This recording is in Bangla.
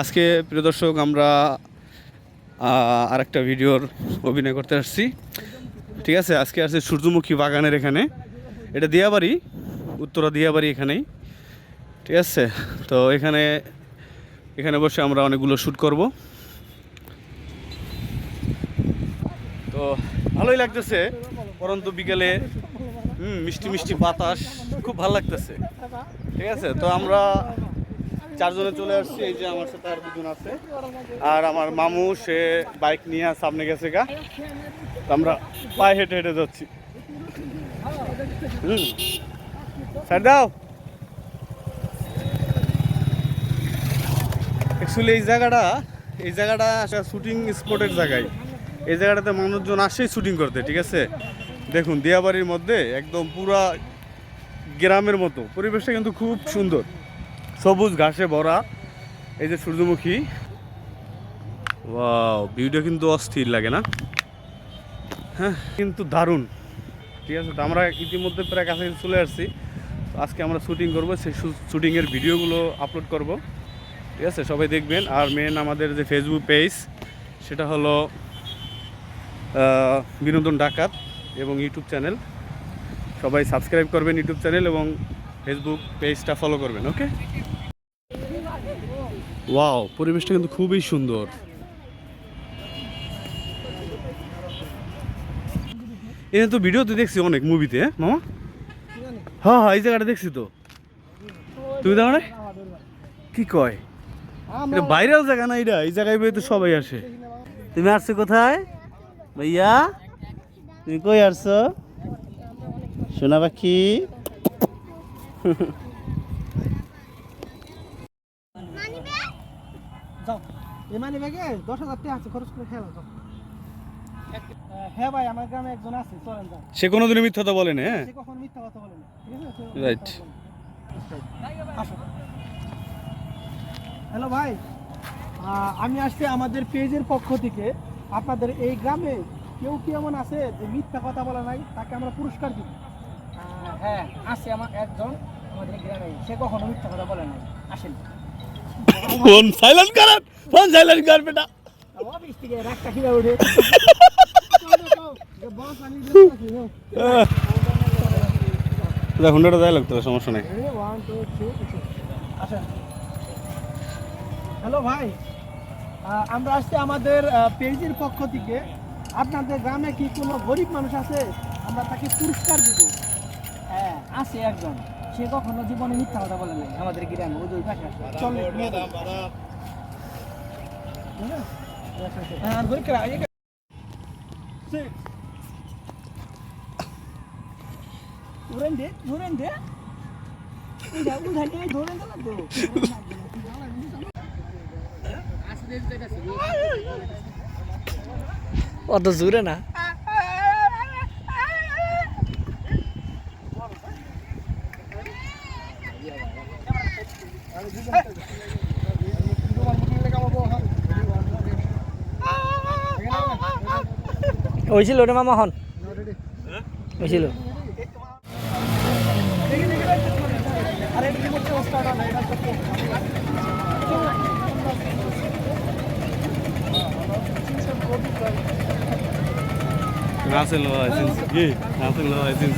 আজকে প্রিয় দর্শক আমরা আহ, আরেকটা ভিডিওর অভিনয় করতে আসছি। ঠিক আছে আজকে আসছে সূর্যমুখী বাগানের এখানে। এটা দিয়াবাড়ি উত্তরা দিয়াবাড়ি এখানেই। ঠিক আছে তো এখানে এখানে বসে আমরা অনেকগুলো শ্যুট করব। তো ভালোই লাগতেছে পরন্তু বিকেলে মিষ্টি মিষ্টি বাতাস খুব ভালো লাগতেছে। ঠিক আছে তো আমরা চারজনে চলে আসছি, এই যে আমার সাথে আর দুজন আছে। আর আমার মামু, সে বাইক নিয়ে সামনে গেছে গা। আমরা পায়ে হেঁটে হেঁটে যাচ্ছি। হুম। দাও। অ্যাকচুয়ালি এই জায়গাটা এই জায়গাটা আসলে শুটিং স্পটের জায়গায়। এই জায়গাটাতে মানুষজন আসেই শুটিং করতে, ঠিক আছে? দেখুন, দিয়াবাড়ির মধ্যে একদম পুরা গ্রামের মতো। পরিবেশটা কিন্তু খুব সুন্দর। সবুজ ঘাসে ভরা। এই যে সূর্যমুখী। ওয়াও ভিউটা কিন্তু অস্থির লাগে না? হ্যাঁ কিন্তু দারুণ। ঠিক আছে তো আমরা ইতিমধ্যে প্রায় কাছাকাছি চলে আসছি। আজকে আমরা শুটিং করব সেই শুটিংয়ের ভিডিওগুলো আপলোড করব। ঠিক আছে সবাই দেখবেন। আর মেন আমাদের যে ফেসবুক পেজ সেটা হলো বিনোদন ডাকাত এবং ইউটিউব চ্যানেল সবাই সাবস্ক্রাইব করবেন ইউটিউব চ্যানেল এবং ফেসবুক পেজটা ফলো করবেন ওকে ওয়াও, পরিবেশটা কিন্তু খুবই সুন্দর। এখানে তো ভিডিও ভিডিওতে দেখছি অনেক মুভিতে হ্যাঁ মামা? হ্যাঁ হ্যাঁ এই জায়গাটা দেখছি তো। তুমি না কি কয়? এটা বাইরেও জায়গা না এটা? এই জায়গায় তো সবাই আসে। তুমি আসছো কোথায়? ভাইয়া? তুমি কই আসছো? সোনা পাখি? এই মানি ব্যাগে দশ হাজার টাকা আছে খরচ করে হ্যাঁ ভাই আমার গ্রামে একজন আছে চলেন সে মিথ্যা কথা বলে না হ্যাঁ? সে কখনো মিথ্যা কথা বলে না ঠিক আছে? সে Right. হ্যালো ভাই আমি আসছি আমাদের পেজের পক্ষ থেকে। আপনাদের এই গ্রামে কেউ কি এমন আছে যে মিথ্যা কথা বলে নাই তাকে আমরা পুরস্কার দিব? হ্যাঁ আছে আমার একজন আমাদের গ্রামে সে কখনো মিথ্যা কথা বলে নাই। আসেন। ফোন সাইলেন্ট করেন ফোন সাইলেন্ট কর বেটা। হুন্ডাটা যাই লাগতো সমস্যা নেই। হ্যালো ভাই আমরা আসছি আমাদের পেজের পক্ষ থেকে। আপনাদের গ্রামে কি কোনো গরিব মানুষ আছে? আমরা তাকে পুরস্কার দিব। হ্যাঁ আছে একজন। সে কখনো জীবনে মিথ্যা কথা বলে নাই আমাদের গ্রামে ওই পাশে। চল যাই। হ্যাঁ, গরিব কারা? এই যে- উড়েন দে উড়েন দে উড়া উড়া নিয়ে ধরে না তো অত জোরে না হয়েছিল রে মামা হন। হয়েছিল নাচেন লাইসেন্স কি নাচেন লাইসেন্স